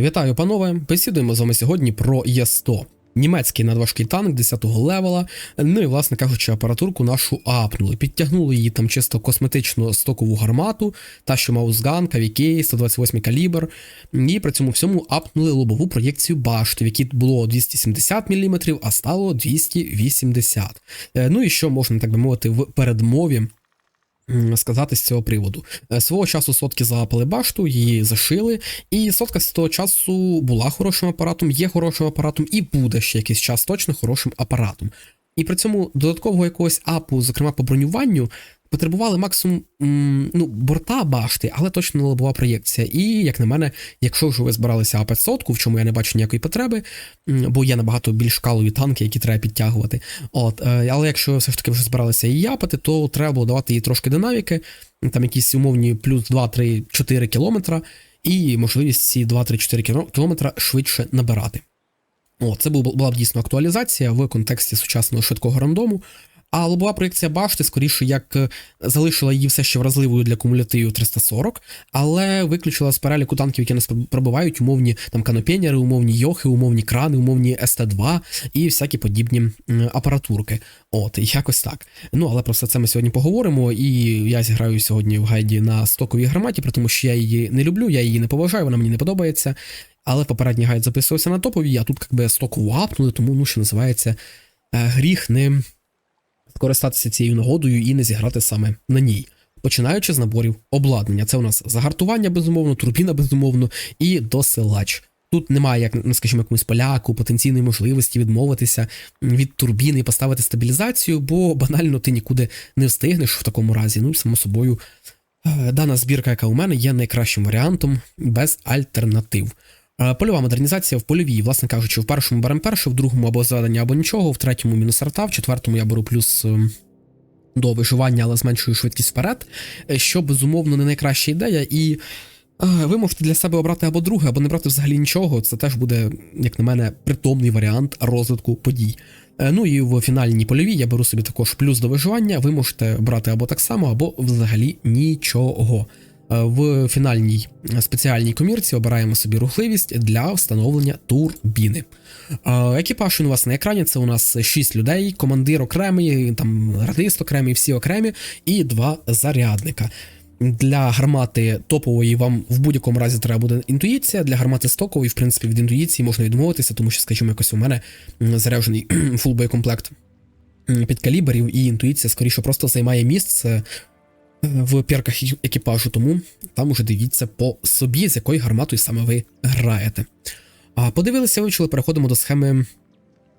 Вітаю, панове! Бесідуємо з вами сьогодні про Є100. Німецький надважкий танк 10-го левела. Ну і, власне кажучи, апаратурку нашу апнули. Підтягнули її там чисто косметичну стокову гармату, та що Маузган, КВК, 128 калібр. І при цьому всьому апнули лобову проєкцію башти, в якій було 270 мм, а стало 280. Е, Ну і що можна, так би мовити, в передмові сказати з цього приводу. Е, Свого часу сотки залапали башту, її зашили, і сотка з того часу була хорошим апаратом, є хорошим апаратом і буде ще якийсь час точно хорошим апаратом. І при цьому додаткового якогось апу, зокрема по бронюванню, потребували максимум ну, борта башти, але точно не лобова проєкція. І, як на мене, якщо вже ви збиралися А500, в чому я не бачу ніякої потреби, бо є набагато більш калові танки, які треба підтягувати. От, е, але якщо ви все ж таки вже збиралися її япати, то треба було давати їй трошки динаміки, там якісь умовні плюс 2-3-4 кілометра, і можливість ці 2-3-4 кілометра швидше набирати. О, це була б дійсно актуалізація в контексті сучасного швидкого рандому. А лобова проєкція башти, скоріше, як е, залишила її все ще вразливою для кумулятивів 340, але виключила з переліку танків, які нас пробивають умовні там канопєнєри, умовні йохи, умовні крани, умовні СТ-2 і всякі подібні апаратурки. От, якось так. Ну, але про все це ми сьогодні поговоримо. І я зіграю сьогодні в гайді на стоковій гарматі, при тому, що я її не люблю, я її не поважаю, вона мені не подобається. Але попередній гайд записувався на топовій, а тут якби стокову апнули, тому ну, що називається е, гріх не скористатися цією нагодою і не зіграти саме на ній. Починаючи з наборів обладнання. Це у нас загартування, безумовно, турбіна, безумовно, і досилач. Тут немає, як, ну, скажімо, якомусь поляку, потенційної можливості відмовитися від турбіни і поставити стабілізацію, бо банально ти нікуди не встигнеш в такому разі. Ну, само собою, е, дана збірка, яка у мене, є найкращим варіантом без альтернатив. Е, Польова модернізація в польовій, власне кажучи, в першому беремо перше, в другому або зведення, або нічого, в третьому мінус арта, в четвертому я беру плюс ем, до виживання, але зменшую швидкість вперед, е, що безумовно не найкраща ідея. І е, ви можете для себе обрати або друге, або не брати взагалі нічого. Це теж буде, як на мене, притомний варіант розвитку подій. Е, Ну і в фінальній польовій я беру собі також плюс до виживання. Ви можете брати або так само, або взагалі нічого. В фінальній е, спеціальній комірці обираємо собі рухливість для встановлення турбіни. Е, Екіпаж у вас на екрані це у нас 6 людей, командир окремий, там радист окремий, всі окремі, і два зарядника. Для гармати топової вам в будь-якому разі треба буде інтуїція. Для гармати стокової, в принципі, від інтуїції можна відмовитися, тому що, скажімо, якось у мене заряджений фул боєкомплект під калібрів, і інтуїція скоріше просто займає місце в пірках екіпажу, тому там уже дивіться по собі, з якою гарматою саме ви граєте. А подивилися, вивчили, переходимо до схеми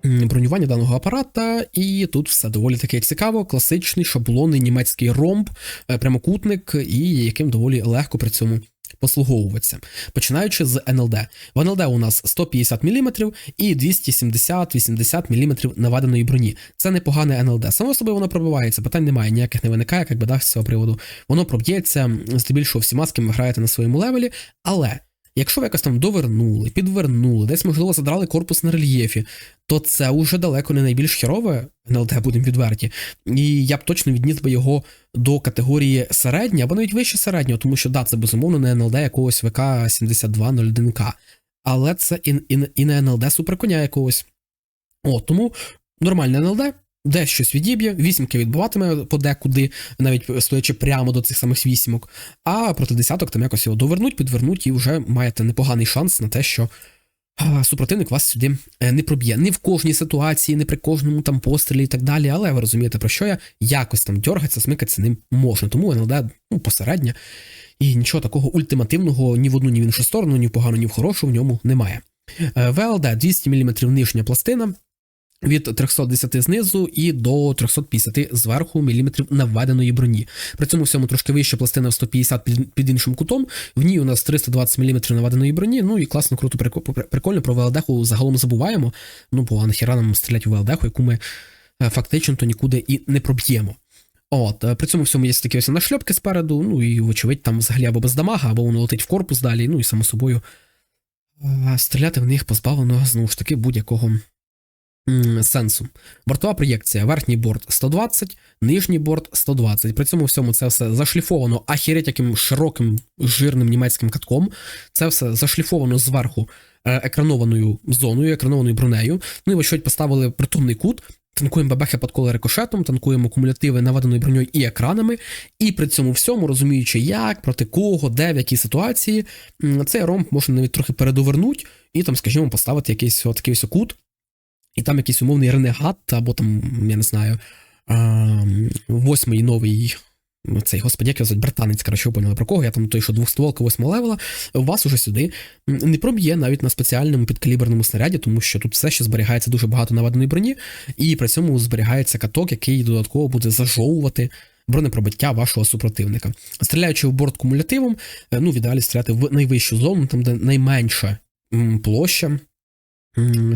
бронювання даного апарата, і тут все доволі таки цікаво. Класичний шаблонний німецький ромб, е, прямокутник, і яким доволі легко при цьому послуговуватися. Починаючи з НЛД. В НЛД у нас 150 мм і 270-80 мм наведеної броні. Це непогане НЛД. Само собою воно пробивається, питань немає, ніяких не виникає, як би дах з цього приводу. Воно проб'ється здебільшого всіма, з ким ви граєте на своєму левелі, але. Якщо ви якось там довернули, підвернули, десь, можливо, задрали корпус на рельєфі, то це уже далеко не найбільш херове НЛД, будемо відверті. І я б точно відніс би його до категорії середня, або навіть вище середнього, тому що да, це безумовно не НЛД якогось ВК 7201К. Але це і, і, і не НЛД суперконя якогось. О, тому нормальне НЛД, десь щось відіб'є, вісімки відбиватиме подекуди, навіть стоячи прямо до цих самих вісімок, а проти десяток там якось його довернуть, підвернуть, і вже маєте непоганий шанс на те, що супротивник вас сюди е, не проб'є. Не в кожній ситуації, не при кожному там пострілі і так далі, але ви розумієте, про що я якось там дергатися, смикатися ним можна. Тому НЛД ну, посередня. І нічого такого ультимативного ні в одну, ні в іншу сторону, ні в погану, ні в хорошу в ньому немає. ВЛД 200 мм нижня пластина. Від 310 знизу і до 350 зверху міліметрів наведеної броні. При цьому всьому трошки вища пластина в 150 під, іншим кутом. В ній у нас 320 мм наведеної броні. Ну і класно, круто, прикольно про ВЛДху загалом забуваємо. Ну бо нахіра нам стріляти у ВЛДху, яку ми е, фактично то нікуди і не проб'ємо. От, е, при цьому всьому є такі ось нашльопки спереду, ну і, вочевидь, там взагалі або без дамага, або воно летить в корпус далі, ну і само собою е, стріляти в них позбавлено знову ж таки будь-якого сенсу. Бортова проєкція, верхній борт 120, нижній борт 120. При цьому всьому це все зашліфовано ахіреть яким широким жирним німецьким катком. Це все зашліфовано зверху е, екранованою зоною, екранованою бронею. Ну і вочевидь поставили притомний кут. Танкуємо бабехи під коло рикошетом, танкуємо кумулятиви наведеною броньою і екранами, і при цьому всьому, розуміючи, як, проти кого, де, в якій ситуації, цей ромб можна навіть трохи передовернути і там, скажімо, поставити якийсь такий кут, і там якийсь умовний ренегат, або там, я не знаю, восьмий новий. Цей господи, як його звуть, братанець, коротше, ви поняли про кого, я там той, що двохстволка восьмого левела, вас уже сюди не проб'є навіть на спеціальному підкаліберному снаряді, тому що тут все ще зберігається дуже багато наведеної броні, і при цьому зберігається каток, який додатково буде зажовувати бронепробиття вашого супротивника. Стріляючи в борт кумулятивом, е, ну, в ідеалі стріляти в найвищу зону, там, де найменша площа.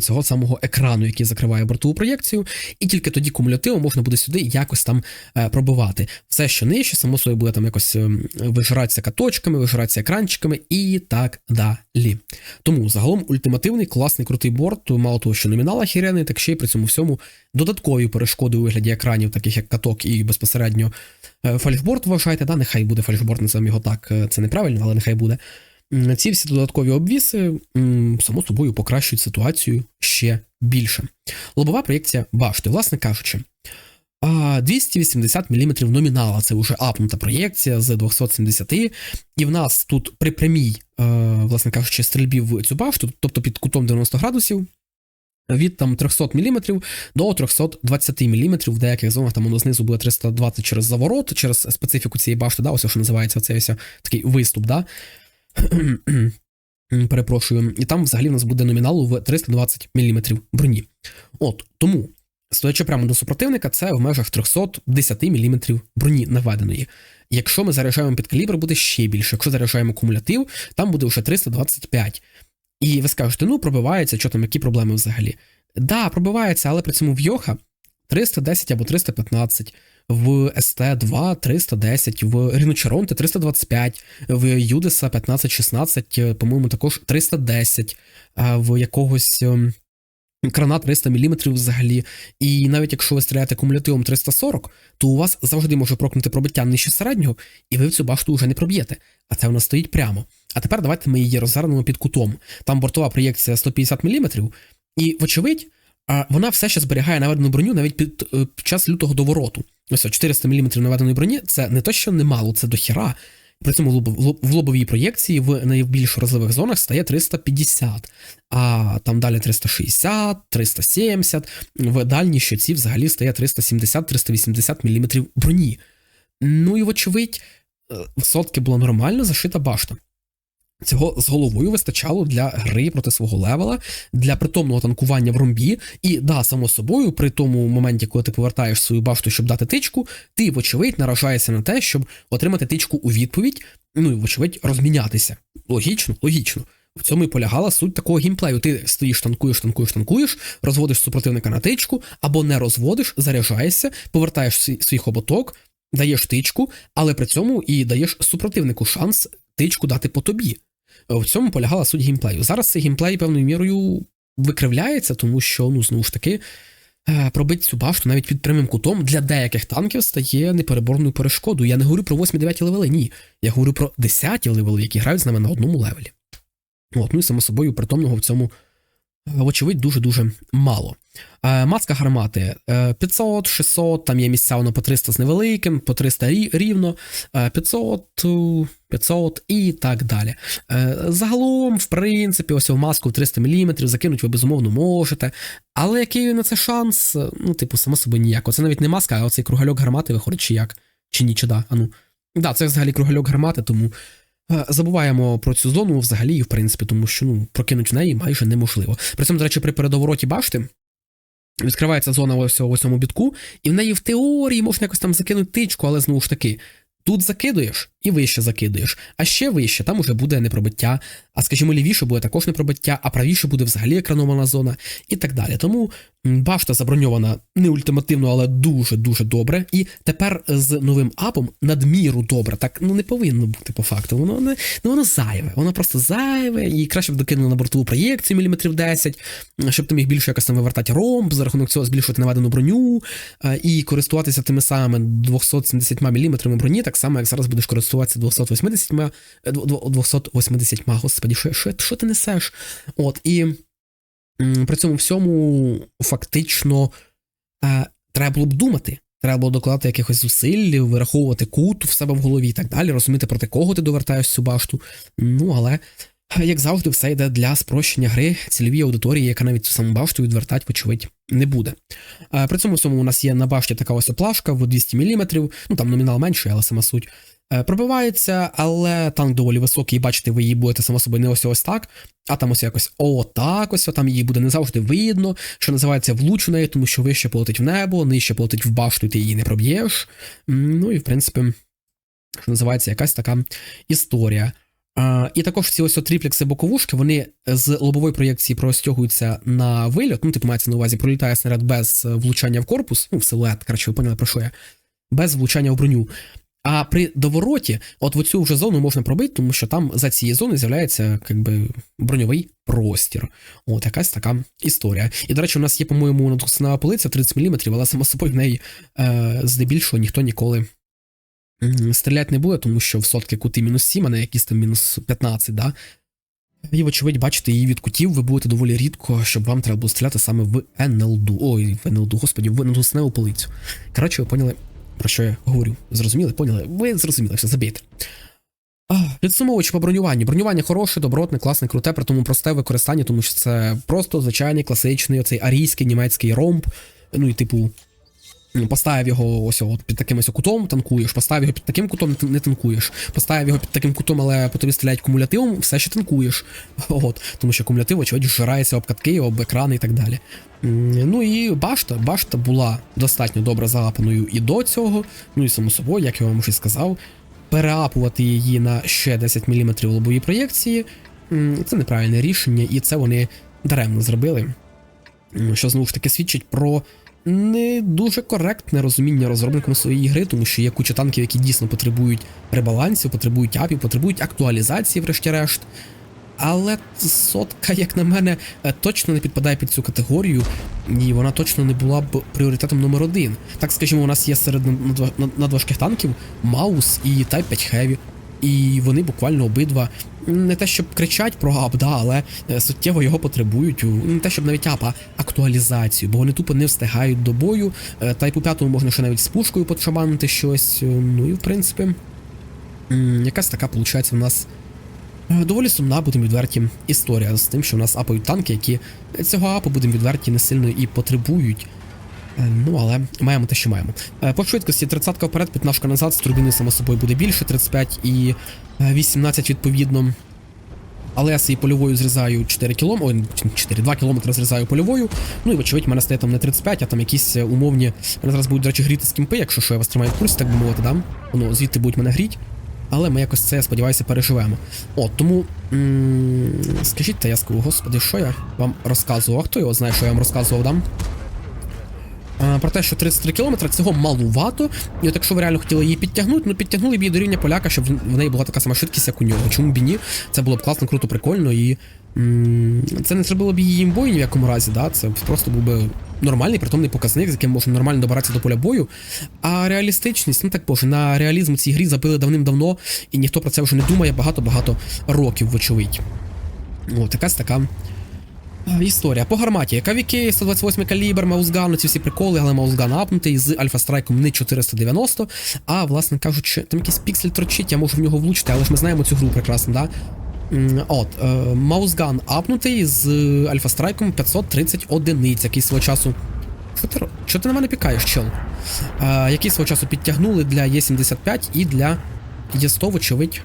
Цього самого екрану, який закриває бортову проєкцію, і тільки тоді кумулятивом можна буде сюди якось там е, пробивати. Все, що нижче, само собою буде там якось ем, вижиратися каточками, вижиратися екранчиками і так далі. Тому загалом ультимативний, класний крутий борт, мало того, що номінал ахірений, так ще й при цьому всьому додаткові перешкоди у вигляді екранів, таких як каток і безпосередньо е, фальшборд вважайте, да, нехай буде фальшборд, називаємо його так, е, це неправильно, але нехай буде. Ці всі додаткові обвіси, само собою, покращують ситуацію ще більше. Лобова проєкція башти, власне кажучи. 280 мм номінала, це вже апнута проєкція з 270, і в нас тут при прямій, е, власне кажучи, стрільбі в цю башту, тобто під кутом 90 градусів, від там 300 мм до 320 мм, в деяких зонах там воно знизу буде 320 через заворот, через специфіку цієї башти, да, ось що називається ось такий виступ, да. Перепрошую, і там взагалі в нас буде номіналу в 320 мм броні. От тому, стоячи прямо до супротивника, це в межах 310 мм броні наведеної. Якщо ми заряджаємо під калібр, буде ще більше. Якщо заряджаємо кумулятив, там буде вже 325. І ви скажете, ну пробивається, що там, які проблеми взагалі. Да, пробивається, але при цьому в Йоха 310 або 315, в СТ2 310, в Ріночаронте 325, в Юдеса 15-16, по-моєму, також 310, в якогось крана 300 мм взагалі. І навіть якщо ви стріляєте кумулятивом 340, то у вас завжди може прокнути пробиття нижче середнього, і ви в цю башту вже не проб'єте. А це вона стоїть прямо. А тепер давайте ми її розгорнемо під кутом. Там бортова проєкція 150 мм, і, вочевидь, вона все ще зберігає наведену броню навіть під, е, під час лютого довороту. Ось 400 мм наведеної броні це не то, що немало, це дохіра. При цьому в лобовій проєкції в найбільш вразливих зонах стає 350, а там далі 360, 370, в дальній щоці взагалі стає 370-380 мм броні. Ну і вочевидь, е, в сотки була нормально зашита башта. Цього з головою вистачало для гри проти свого левела, для притомного танкування в ромбі. І да, само собою, при тому моменті, коли ти повертаєш свою башту, щоб дати тичку, ти, вочевидь, наражаєшся на те, щоб отримати тичку у відповідь, ну і вочевидь, розмінятися. Логічно, логічно. В цьому і полягала суть такого геймплею. Ти стоїш, танкуєш, танкуєш, танкуєш, розводиш супротивника на тичку, або не розводиш, заряджаєшся, повертаєш свій, свій хоботок, даєш тичку, але при цьому і даєш супротивнику шанс тичку дати по тобі. В цьому полягала суть геймплею. Зараз цей геймплей певною мірою викривляється, тому що, ну, знову ж таки, е, пробити цю башту навіть під прямим кутом для деяких танків стає непереборною перешкодою. Я не говорю про 8-9 левели, ні. Я говорю про 10 левели, які грають з нами на одному левелі. От, ну і само собою притомного в цьому, е, вочевидь, дуже-дуже мало. Е, Маска гармати е, 500, 600, там є місця воно по 300 з невеликим, по 300 рі- рівно, е, 500, е, 500 і так далі. Е, Загалом, в принципі, ось в маску в 300 мм закинуть ви безумовно можете. Але який на це шанс? Е, Ну, типу, само собою ніяк. Це навіть не маска, а оцей кругальок гармати виходить чи як? Чи ні, чи да? А ну. Да, це взагалі кругальок гармати, тому е, забуваємо про цю зону взагалі, в принципі, тому що ну, прокинуть в неї майже неможливо. При цьому, до речі, при передовороті башти. Відкривається зона ось цього восьмому бітку, і в неї в теорії можна якось там закинути тичку, але знову ж таки, тут закидуєш і вище закидуєш. А ще вище там уже буде непробиття, а скажімо, лівіше буде також непробиття, а правіше буде взагалі екранована зона і так далі. Тому Башта заброньована не ультимативно, але дуже-дуже добре. І тепер з новим апом надміру добре. Так ну не повинно бути по факту. Воно не ну, воно зайве. Воно просто зайве, і краще б докинули на бортову проєкцію міліметрів 10, щоб ти міг більше якось там вивертати ромб, за рахунок цього збільшувати наведену броню е, і користуватися тими самими 270 мм броні, так само, як зараз будеш користуватися 280, ма- е, дв- дв- 280, господі, що, що, що ти несеш? От, і при цьому всьому фактично е, треба було б думати. Треба було докладати якихось зусиль, вираховувати кут в себе в голові і так далі, розуміти, проти кого ти довертаєш цю башту. Ну, але, е, як завжди, все йде для спрощення гри цільовій аудиторії, яка навіть цю саму башту відвертати, вочевидь, не буде. Е, При цьому всьому у нас є на башті така ось оплашка в 200 мм, ну там номінал менший, але сама суть. Е, Пробивається, але танк доволі високий, і бачите, ви її будете само собою не ось ось так, а там ось якось отак ось, там її буде не завжди видно, що називається влучу неї, тому що вище полетить в небо, нижче полетить в башту, і ти її не проб'єш. Ну і в принципі, що називається якась така історія. А, і також ці ось триплекси боковушки, вони з лобової проєкції простягуються на вильот. Ну, типу, мається на увазі, пролітає снаряд без е, влучання в корпус, ну, в силует, коротше, ви поняли про що я, без влучання в броню. А при довороті, от в цю вже зону можна пробити, тому що там за цією зоною з'являється якби броньовий простір. От якась така історія. І, до речі, у нас є, по-моєму, надкусна полиця 30 мм, але само собою в неї е, здебільшого ніхто ніколи стріляти не буде, тому що в сотки кути мінус 7, а не якісь там мінус 15, да? І, вочевидь, бачите, її від кутів ви будете доволі рідко, щоб вам треба було стріляти саме в НЛДу. Ой, в НЛДу, господі, в надкусневу полицю. Коротше, ви поняли, про що я говорю. Зрозуміли? Поняли? Ви зрозуміли, все забійте. Підсумовуючи по бронюванню. Бронювання хороше, добротне, класне, круте, при тому просте використання, тому що це просто звичайний класичний оцей арійський німецький ромб. Ну і типу. Поставив його ось от під таким ось кутом, танкуєш, поставив його під таким кутом, не танкуєш. Поставив його під таким кутом, але по тобі стріляють кумулятивом, все ще танкуєш. От, тому що кумулятив, очевидь, зжирається об катки, об екрани і так далі. Ну і башта. Башта була достатньо добре залапаною і до цього. Ну і само собою, як я вам вже сказав, переапувати її на ще 10 мм лобовій проєкції. Це неправильне рішення, і це вони даремно зробили. Що знову ж таки свідчить про не дуже коректне розуміння розробником своєї гри, тому що є куча танків, які дійсно потребують ребалансів, потребують апів, потребують актуалізації, врешті-решт. Але сотка, як на мене, е, точно не підпадає під цю категорію, і вона точно не була б пріоритетом номер один. Так скажімо, у нас є серед над- надважких танків Маус і Type 5 Heavy. І вони буквально обидва не те, щоб кричать про ап, да, але е, суттєво його потребують. Не те, щоб навіть ап, а актуалізацію, бо вони тупо не встигають до бою. Е, Тайпу 5 можна ще навіть з пушкою подшаманити щось. е, Ну і в принципі, якась така виходить в нас Доволі сумна, будемо відверті, історія з тим, що в нас апають танки, які цього апу, будемо відверті, не сильно і потребують. Е, Ну, але маємо те, що маємо. Е, По швидкості 30 вперед, 15 назад, з турбіни, само собою, буде більше, 35 і е, 18 відповідно. Але я свій польовою зрізаю 4 км, ой, 4, 2 км зрізаю польовою. Ну і вочевидь, в мене стає там не 35, а там якісь е, умовні. Мене зараз будуть, до речі, гріти з кімпи, якщо що я вас тримаю в курсі, так би мовити, да? Воно звідти будуть мене гріть. Але ми якось це, я сподіваюся, переживемо. От, тому скажіть, та я скажу, господи, що я вам розказував? Хто його знає, що я вам розказував, да? А, Про те, що 33 кілометри цього малувато. І от якщо ви реально хотіли її підтягнути, ну підтягнули б її до рівня поляка, щоб в неї була така сама швидкість, як у нього. Чому б і ні? Це було б класно, круто, прикольно. І це не зробило б її імбою ні в якому разі, да? Це просто був би нормальний, притомний показник, з яким можна нормально добиратися до поля бою. А реалістичність, ну так боже, на реалізм цій грі забили давним-давно, і ніхто про це вже не думає багато-багато років, вочевидь. От, якась така. Історія по гарматі. КВК, 128 калібр, Маузган, ці всі приколи, але Маузган апнутий з Альфа Страйком не 490. А, власне кажучи, там якийсь піксель торчить, я можу в нього влучити, але ж ми знаємо цю гру прекрасно, да? От, е, Маузган апнутий з Альфа Страйком 530 одиниць, який свого часу. Що ти, що ти на мене пікаєш, чел? Е, який свого часу підтягнули для Є75 і для Є100, вочевидь.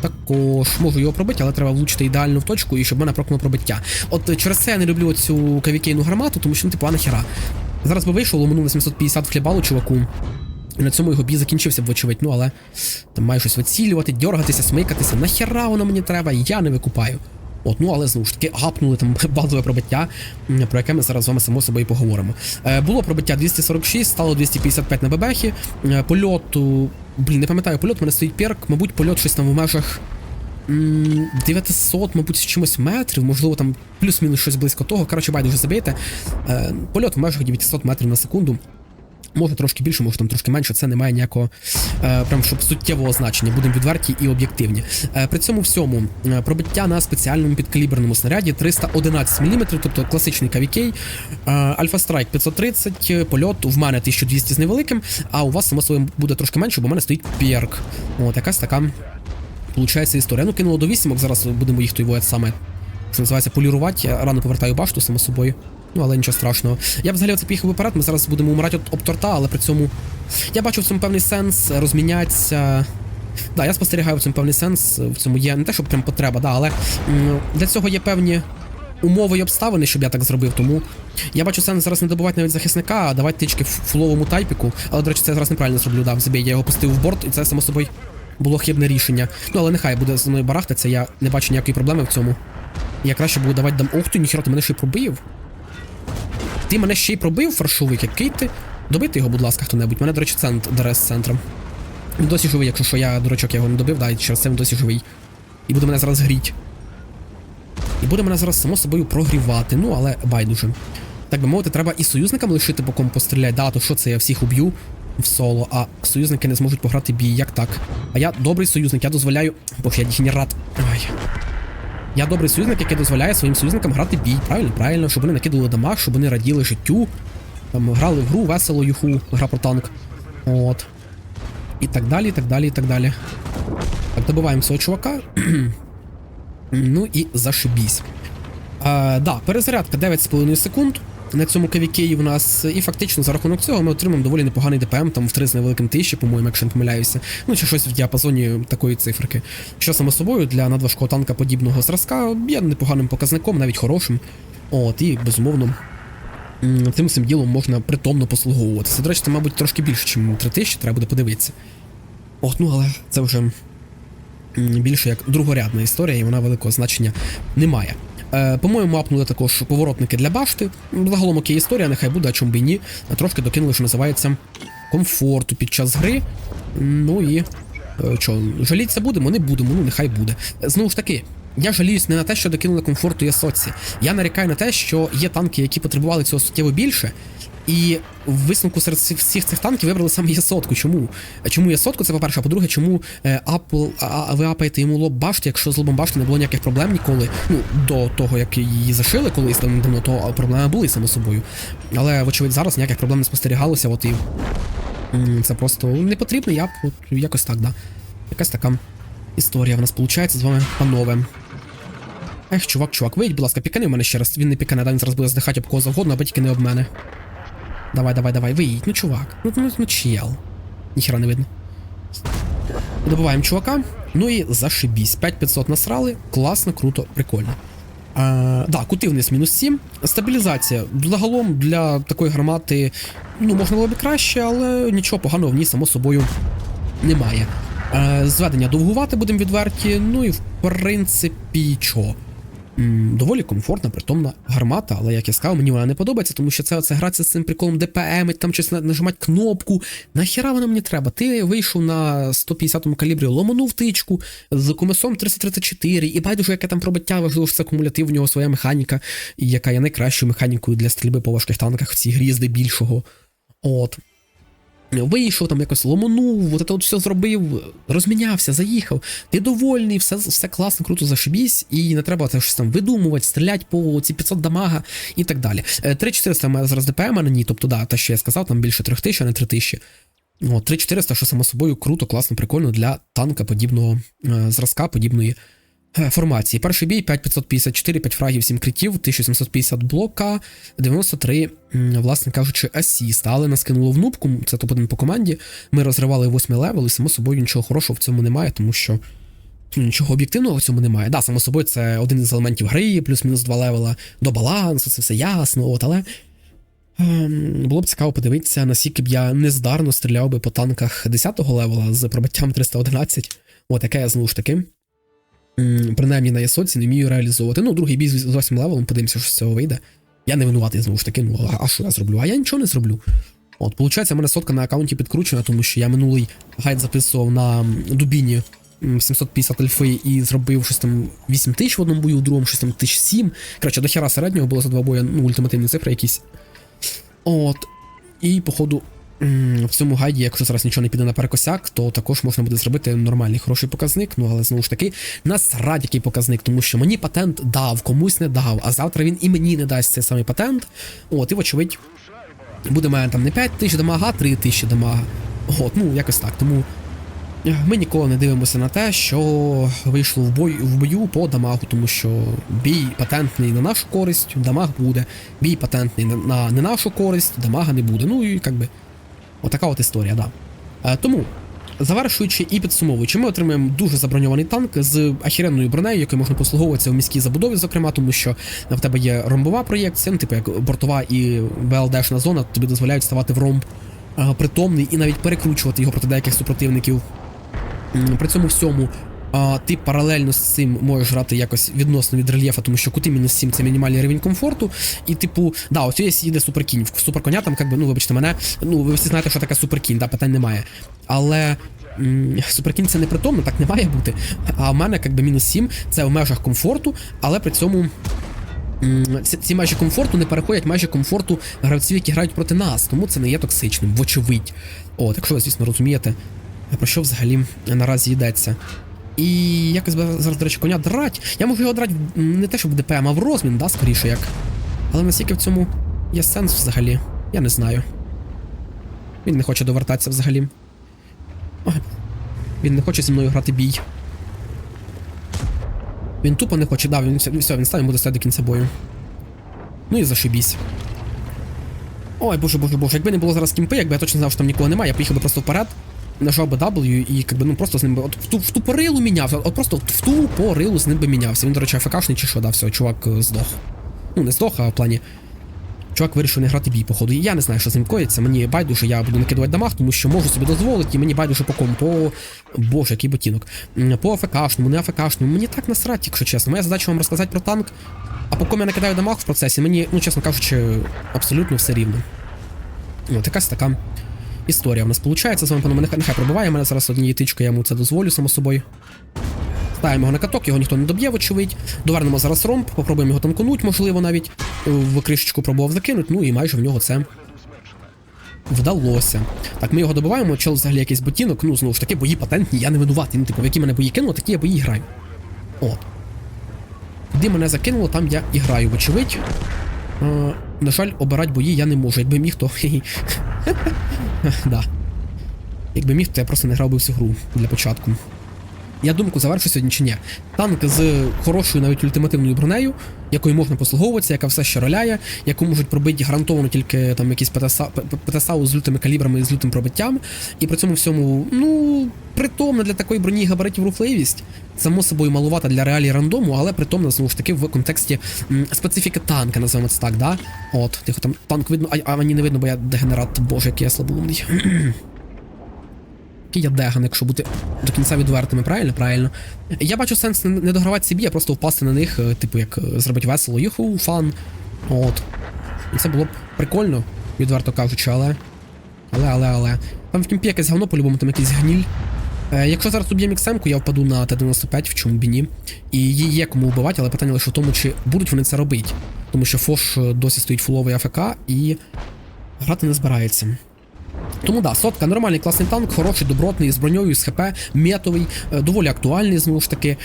Також можу його пробити, але треба влучити ідеально в точку і щоб мене прокнуло пробиття. От е, через це я не люблю цю кавікейну гармату, тому що ну, типу, нахера. Зараз би вийшов, ломанув на 750 в хлібалу чуваку. І на цьому його бій закінчився б, вочевидь, ну але там маю щось вицілювати, дергатися, смикатися. Нахера воно мені треба, я не викупаю. От, ну але знову ж таки гапнули там базове пробиття, про яке ми зараз з вами само собою поговоримо. Е, було пробиття 246, стало 255 на бебехі. Е, польоту. Блін, не пам'ятаю, польот, у мене стоїть перк, мабуть, польот щось там в межах. 900, мабуть, з чимось метрів, можливо, там плюс-мінус щось близько того. Коротше, байдуже забийте. Е, польот в межах 900 метрів на секунду. Може трошки більше, може там трошки менше, це не має ніякого е, прям щоб суттєвого значення. Будемо відверті і об'єктивні. Е, при цьому всьому е, пробиття на спеціальному підкаліберному снаряді 311 мм, тобто класичний КВК, е, Альфа Страйк 530, е, польот в мене 1200 з невеликим, а у вас само собою буде трошки менше, бо в мене стоїть перк. От якась така. Получається історія. Ну, кинуло до вісімок, зараз будемо їх той саме. Це називається полірувати. Рано повертаю башту, само собою. Ну, але нічого страшного. Я б взагалі оце поїхав вперед, ми зараз будемо умирати об, об торта, але при цьому. Я бачу в цьому певний сенс розмінятися. Да, я спостерігаю в цьому певний сенс. В цьому є не те, що прям потреба, да, але для цього є певні умови і обставини, щоб я так зробив. Тому я бачу сенс зараз не добувати навіть захисника, а давати тички фуловому тайпіку. Але, до речі, це я зараз неправильно зроблю. Да, забій, я його пустив в борт, і це само собою було хибне рішення. Ну, але нехай буде зі мною барахтатися, я не бачу ніякої проблеми в цьому. Я краще буду давати дам. Ух ти, ніхіра, ти мене ще пробив. Ти мене ще й пробив, фаршовик, який ти. Добити його, будь ласка, хто-небудь. Мене, до речі, центр дере з центром. Він досі живий, якщо що я, дурачок, його не добив, да, і через це він досі живий. І буде мене зараз гріть. І буде мене зараз само собою прогрівати, ну але байдуже. Так би мовити, треба і союзникам лишити по кому постріляти. Да, то що це я всіх уб'ю в соло, а союзники не зможуть пограти бій, як так? А я добрий союзник, я дозволяю. Боже, я дегенерат. Ай. Я добрий союзник, який дозволяє своїм союзникам грати бій. Правильно, правильно, щоб вони накидали дамаг, щоб вони раділи життю. Там грали в гру, весело, юху, гра про танк. От. І так далі, і так далі, і так далі. Так, добиваємо цього чувака. ну і зашибісь. Е, да, перезарядка 9,5 секунд. На цьому КВК у нас, і фактично за рахунок цього ми отримаємо доволі непоганий ДПМ, там в 3 з невеликим тисячі, по-моєму, якщо не помиляюся. Ну чи щось в діапазоні такої циферки. Що само собою для надважкого танка подібного зразка є непоганим показником, навіть хорошим. От, і безумовно. м, Цим ділом можна притомно послуговуватися. До речі, це, мабуть, трошки більше, ніж 3000, треба буде подивитися. От, ну але це вже більше як другорядна історія, і вона великого значення не має. Е, по-моєму, апнули також поворотники для башти. Загалом окей історія, нехай буде, а чому б і ні. Трошки докинули, що називається комфорту під час гри. Ну і. е, Що, жалітися будемо? Не будемо, ну нехай буде. Знову ж таки, я жаліюсь не на те, що докинули комфорту і соці. Я нарікаю на те, що є танки, які потребували цього суттєво більше. І в висновку серед всіх- цих танків вибрали саме Є-сотку. Чому? Чому Є-сотку? Це по-перше, а по-друге, чому е, Apple, а, а ви апаєте йому лоб башти, якщо з лобом башти не було ніяких проблем ніколи. Ну, до того, як її зашили колись там давно, то проблеми були само собою. Але, вочевидь, зараз ніяких проблем не спостерігалося, от і це просто не потрібно, я от, якось так, да. Якась така історія в нас виходить з вами, панове. Ех, чувак, чувак, вийдь, будь ласка, пікани в мене ще раз. Він не пікане, да, він зараз буде здихати об кого завгодно, аби тільки не об мене. Давай, давай, давай, виїдь, ну чувак. Ну, ну, ну чел. Ніхера не видно. Добиваємо чувака. Ну і зашибісь. 5500 насрали. Класно, круто, прикольно. А, да, кути мінус 7. Стабілізація. Загалом для такої гармати ну, можна було б краще, але нічого поганого в ній, само собою, немає. Е, зведення довгувати, будемо відверті. Ну і в принципі, що? Доволі комфортна, притомна гармата, але як я сказав, мені вона не подобається, тому що це оце гратися з цим приколом ДПМ, там щось нажимати кнопку. Нахіра вона мені треба? Ти вийшов на 150-му калібрі, ломанув тичку з комесом 334, і байдуже, яке там пробиття, важливо, що це кумулятив, в нього своя механіка, яка є найкращою механікою для стрільби по важких танках в цій грі здебільшого. От. Вийшов там якось ломанув, от це от все зробив, розмінявся, заїхав. Ти довольний, все, все класно, круто зашибісь, і не треба це щось там видумувати, стріляти по ці 500 дамага і так далі. Е, 3400 має зараз ДПМ на ній, тобто, да, те, що я сказав, там більше 3000, а не 3000. От, 3400, що само собою круто, класно, прикольно для танка подібного е, зразка, подібної формації. Перший бій 5554, 5 фрагів, 7 критів, 1750 блока, 93, власне кажучи, асіст. Але нас кинуло в нубку, це топ-1 по команді. Ми розривали 8 левел, і само собою нічого хорошого в цьому немає, тому що. ну, Нічого об'єктивного в цьому немає. Да, само собою, це один із елементів гри, плюс-мінус 2 левела до балансу, це все ясно, от, але ем, було б цікаво подивитися, наскільки б я нездарно стріляв би по танках 10-го левела з пробиттям 311. От яке я знову ж таки принаймні на Ясоці не вмію реалізовувати. Ну, другий бій з 8 левелом, подивимося, що з цього вийде. Я не винуватий знову ж таки, ну а- що я зроблю? А я нічого не зроблю. От, получається, в мене сотка на аккаунті підкручена, тому що я минулий гайд записував на дубіні 750 альфи і зробив щось там 8 тисяч в одному бою, в другому щось там 1007. Коротше, до хера середнього було за два бої, ну, ультимативні цифри якісь. От. І, походу, в цьому гайді, якщо зараз нічого не піде на перекосяк, то також можна буде зробити нормальний хороший показник. Ну, але знову ж таки, насрать який показник, тому що мені патент дав, комусь не дав, а завтра він і мені не дасть цей самий патент. От, і вочевидь, буде мене там не 5 тисяч дамага, а 3 тисячі дамага. От, ну, якось так. Тому е, ми ніколи не дивимося на те, що вийшло в бой в бою по дамагу, тому що бій патентний на нашу користь, дамаг буде. Бій патентний на, на не нашу користь, дамага не буде. Ну і як би. Отака от історія, да. Е, тому, завершуючи і підсумовуючи, ми отримаємо дуже заброньований танк з ахіренною бронею, якою можна послуговуватися в міській забудові, зокрема, тому що в тебе є ромбова проєкція, ну, типу як бортова і ВЛДшна зона, тобі дозволяють ставати в ромб е, притомний і навіть перекручувати його проти деяких супротивників. При цьому всьому. А, ти паралельно з цим можеш грати якось відносно від рельєфа, тому що кути мінус 7 це мінімальний рівень комфорту. І, типу, да, ось є їде суперкінь. Суперконя там, як би, ну, вибачте мене, ну, ви всі знаєте, що таке суперкінь, да, питань немає. Але. Суперкінь це непритомно, так не має бути. А в мене як би мінус 7 це в межах комфорту, але при цьому ці, межі комфорту не переходять межі комфорту гравців, які грають проти нас, тому це не є токсичним, вочевидь. От, якщо ви, звісно, розумієте, про що взагалі наразі йдеться. І якось зараз, до речі, коня драть. Я можу його драти не те, щоб ДПМ, а в розмін, да, скоріше як. Але наскільки в цьому є сенс взагалі, я не знаю. Він не хоче довертатися взагалі. Ой, Він не хоче зі мною грати бій. Він тупо не хоче, да, він все він стане буде стояти до кінця бою. Ну і зашибісь. Ой, боже, боже, боже, якби не було зараз кімпи, якби я точно знав, що там нікого немає, я поїхав би просто вперед, нажав би W і якби, ну просто з ним би от в ту, в ту порилу мінявся, от просто в ту порилу з ним би мінявся. Він, до речі, АФКшний чи що, да, все, чувак е, здох. Ну, не здох, а в плані. Чувак вирішив не грати бій, походу. І я не знаю, що з ним коїться. Мені байдуже, я буду накидувати дамаг, тому що можу собі дозволити, і мені байдуже по кому. По. Боже, який ботінок. По АФКшному, не АФКшному. Мені так насрать, якщо чесно. Моя задача вам розказати про танк. А по кому я накидаю дамаг в процесі, мені, ну, чесно кажучи, абсолютно все рівно. От якась така історія в нас виходить. З вами паном нехай, нехай пробиває. Мене зараз однією тичкою, я йому це дозволю, само собою. Ставимо його на каток, його ніхто не доб'є, вочевидь. Довернемо зараз ромб, попробуємо його танкануть, можливо, навіть в кришечку пробував закинути, ну і майже в нього це вдалося. Так, ми його добиваємо, чел взагалі якийсь ботінок, ну знову ж таки, бої патентні, я не винуватий. Ну, типу, в які мене бої кинуло, такі я бої граю. От. Куди мене закинуло, там я і граю, вочевидь. Е, на жаль, обирати бої я не можу. Якби міг, то. да. Якби міг, то я просто не грав би всю гру для початку. Я думку завершу сьогодні чи ні. Танк з хорошою навіть ультимативною бронею, якою можна послуговуватися, яка все ще роляє, яку можуть пробити гарантовано тільки там якісь ПТСАУ з лютими калібрами і з лютим пробиттям. І при цьому всьому, ну, притомна для такої броні габаритів рухливість. Само собою малувата для реалій рандому, але притомна знову ж таки в контексті м, специфіки танка, називаємо це так, да? От, тихо там танк видно, а, а мені не видно, бо я дегенерат, боже, який я слабоумний. Який я деган, якщо бути до кінця відвертими, правильно? Правильно. Я бачу сенс не, догравати собі, а просто впасти на них, е, типу, як е, зробити весело, юху, фан. От. І це було б прикольно, відверто кажучи, але. Але, але, але. Там в кімпі якесь говно, по-любому, там якийсь гніль. Е, якщо зараз уб'є міксемку, я впаду на Т-95, в чому б ні. І її є кому вбивати, але питання лише в тому, чи будуть вони це робити. Тому що Фош досі стоїть фуловий АФК і грати не збирається. Тому да, сотка нормальний класний танк, хороший, добротний, з броньою, з ХП, метовий, е, доволі актуальний, знову ж таки,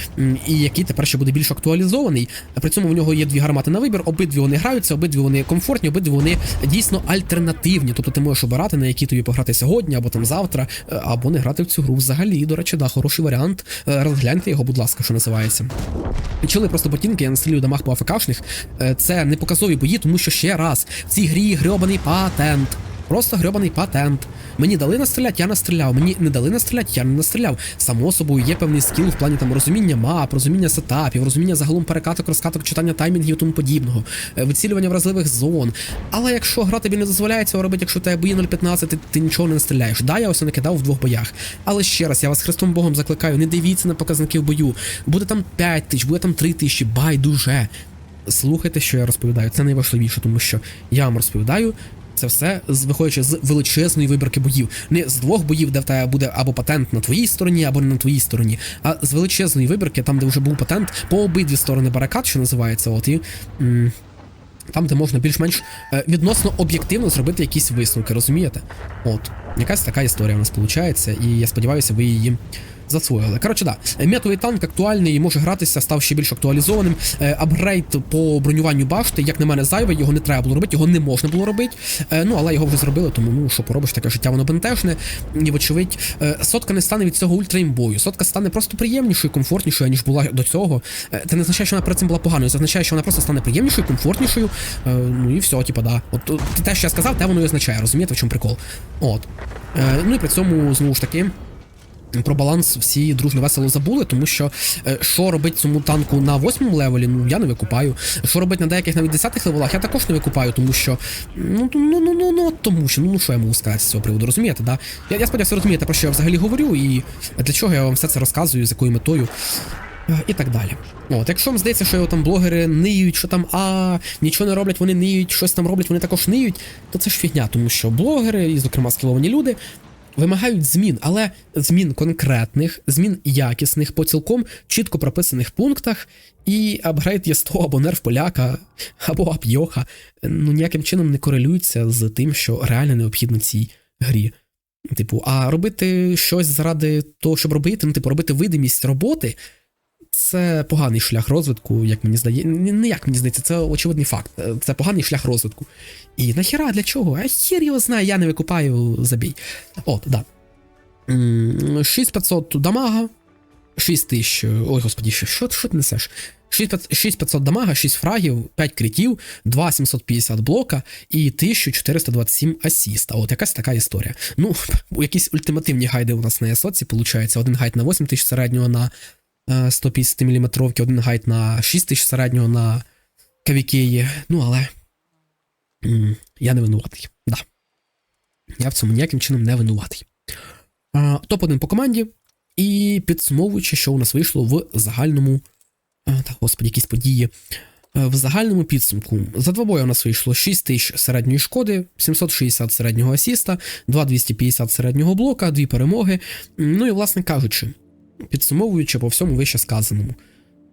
і який тепер ще буде більш актуалізований. При цьому в нього є дві гармати на вибір, обидві вони граються, обидві вони комфортні, обидві вони дійсно альтернативні. Тобто ти можеш обирати, на які тобі пограти сьогодні, або там завтра, е, або не грати в цю гру взагалі. До речі, да, хороший варіант. Е, Розгляньте його, будь ласка, що називається. Чили просто ботинки, я настрілюю дамаг по АФКшних. Це не показові бої, тому що ще раз в цій грі грьобаний патент. Просто грьобаний патент. Мені дали настріляти, я настріляв. Мені не дали настріляти, я не настріляв. Само собою є певний скіл в плані там розуміння мап, розуміння сетапів, розуміння загалом перекаток, розкаток, читання таймінгів і тому подібного, е, вицілювання вразливих зон. Але якщо гра тобі не дозволяє цього робити, якщо тебе бої 0.15, ти, ти нічого не настріляєш. Да, я ось накидав в двох боях. Але ще раз, я вас Христом Богом закликаю, не дивіться на показники в бою. Буде там 5 тисяч, буде там 3 тисячі, байдуже. Слухайте, що я розповідаю. Це найважливіше, тому що я вам розповідаю. Це все виходячи з величезної вибірки боїв. Не з двох боїв, де в тебе буде або патент на твоїй стороні, або не на твоїй стороні, а з величезної вибірки, там, де вже був патент по обидві сторони барикад, що називається, от і. м, там, де можна більш-менш е, відносно об'єктивно зробити якісь висновки, розумієте? От, якась така історія у нас виходить, і я сподіваюся, ви її засвоїли. Коротше, да, метовий танк актуальний, і може гратися, став ще більш актуалізованим. Е, апгрейд по бронюванню башти, як на мене, зайвий, його не треба було робити, його не можна було робити. Е, ну, але його вже зробили, тому ну що поробиш, таке життя воно бентежне. І вочевидь, е, сотка не стане від цього ультраімбою. Сотка стане просто приємнішою, комфортнішою, ніж була до цього. Це не означає, що вона перед цим була поганою, це означає, що вона просто стане приємнішою, комфортнішою. Ну і все, типа, да. От, те, що я сказав, те воно і означає, розумієте, в чому прикол. От. Ну і при цьому, знову ж таки. Про баланс всі дружно весело забули, тому що е, що робить цьому танку на восьмому левелі, ну я не викупаю. Що робить на деяких навіть десятих левелах, я також не викупаю, тому що ну ну ну ну ну тому що ну, ну що я можу сказати з цього приводу, розумієте, да? Я, я сподіваюся, розумієте, про що я взагалі говорю, і для чого я вам все це розказую, з якою метою. е, І так далі. От, якщо вам здається, що його там блогери ниють, що там а нічого не роблять, вони ниють, щось там роблять, вони також ниють, то це ж фігня, тому що блогери, і, зокрема, скіловані люди, вимагають змін, але змін конкретних, змін якісних по цілком чітко прописаних пунктах, і апгрейд є 100 або нерв поляка, або апйоха, ну ніяким чином не корелюються з тим, що реально необхідно цій грі. Типу, а робити щось заради того, щоб робити, ну, типу, робити видимість роботи. Це поганий шлях розвитку, як мені здається. Не як мені здається, це очевидний факт. Е, Це поганий шлях розвитку. І нахіра для чого? А хір його знає, я не викупаю забій. От, да. 6500 дамага, 6000. Ой, господі, що, що, ти несеш? 6500 6500 дамага, 6 фрагів, 5 критів, 2750 блока і 1427 асіста. От якась така історія. Ну, якісь ультимативні гайди у нас на Ясоці, виходить. Один гайд на 8000 середнього на 150 мм, один гайд на 6000 середнього на Кавікеї. Ну, але я не винуватий. Да. Я в цьому ніяким чином не винуватий. Топ-1 по команді. І підсумовуючи, що у нас вийшло в загальному. а, Та, господі, якісь події. В загальному підсумку за два бої у нас вийшло 6 тисяч середньої шкоди, 760 середнього асіста, 2250 середнього блока, дві перемоги. Ну і, власне кажучи, підсумовуючи по всьому вище сказаному.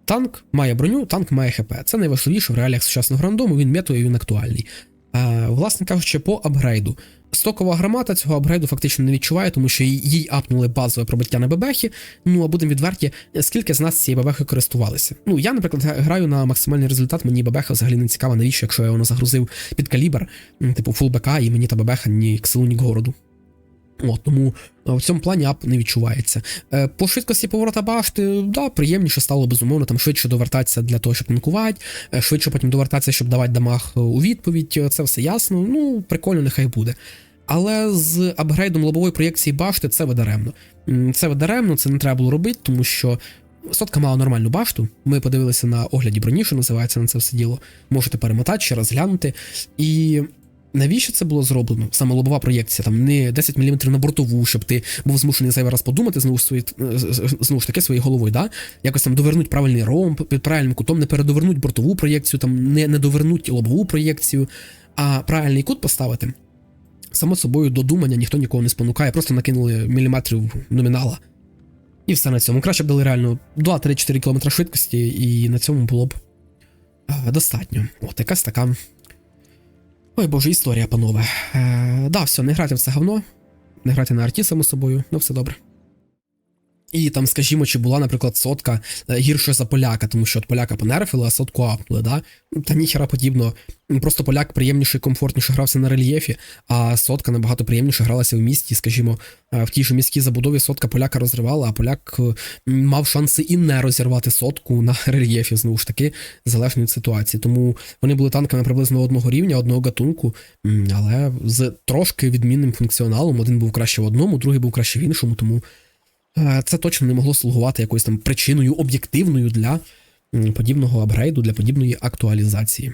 Танк має броню, танк має ХП. Це найважливіше в реаліях сучасного рандому, він метою, він актуальний. Е, власне кажучи, по апгрейду. Стокова гармата цього апгрейду фактично не відчуває, тому що їй- апнули базове пробиття на бебехі. Ну а будемо відверті, скільки з нас цією бебехою користувалися. Ну я, наприклад, граю на максимальний результат, мені бебеха взагалі не цікава, навіщо, якщо я воно загрузив під калібр, типу фул БК, і мені та бебеха ні к селу, ні к городу. От, тому в цьому плані ап не відчувається. Е, По швидкості поворота башти, да, приємніше стало безумовно, там швидше довертатися для того, щоб танкувати, е, швидше потім довертатися, щоб давати дамаг е, у відповідь. Це все ясно. Ну, прикольно, нехай буде. Але з апгрейдом лобової проєкції башти це видаремно. Це видаремно, це не треба було робити, тому що сотка мала нормальну башту. Ми подивилися на огляді броні, що називається на це все діло. Можете перемотати, ще раз глянути. І навіщо це було зроблено? Саме лобова проєкція, там не 10 мм на бортову, щоб ти був змушений зайвий раз подумати знову ж свої, е, знову ж таки своєю головою, да? якось там довернуть правильний ромб під правильним кутом, не передовернуть бортову проєкцію, там не, не довернуть лобову проєкцію, а правильний кут поставити. Само собою до думання ніхто нікого не спонукає, просто накинули міліметрів номінала. І все на цьому. Краще б дали реально 2-3-4 км швидкості, і на цьому було б е, достатньо. От якась така. Ой боже, історія, панове. Е, да, все, не грайте в це говно, не грайте на арті, само собою, ну все добре. І там, скажімо, чи була, наприклад, сотка е, гірше за поляка, тому що от поляка понерфили, а сотку апнули, да? Ну, Та ніхера подібно. Ну, Просто поляк приємніше і комфортніше грався на рельєфі, а сотка набагато приємніше гралася в місті. Скажімо, е, в тій же міській забудові сотка поляка розривала, а поляк е, мав шанси і не розірвати сотку на рельєфі, знову ж таки, залежно від ситуації. Тому вони були танками приблизно одного рівня, одного гатунку, але з трошки відмінним функціоналом. Один був краще в одному, другий був краще в іншому, тому. Е, Це точно не могло слугувати якоюсь там причиною об'єктивною для подібного апгрейду, для подібної актуалізації.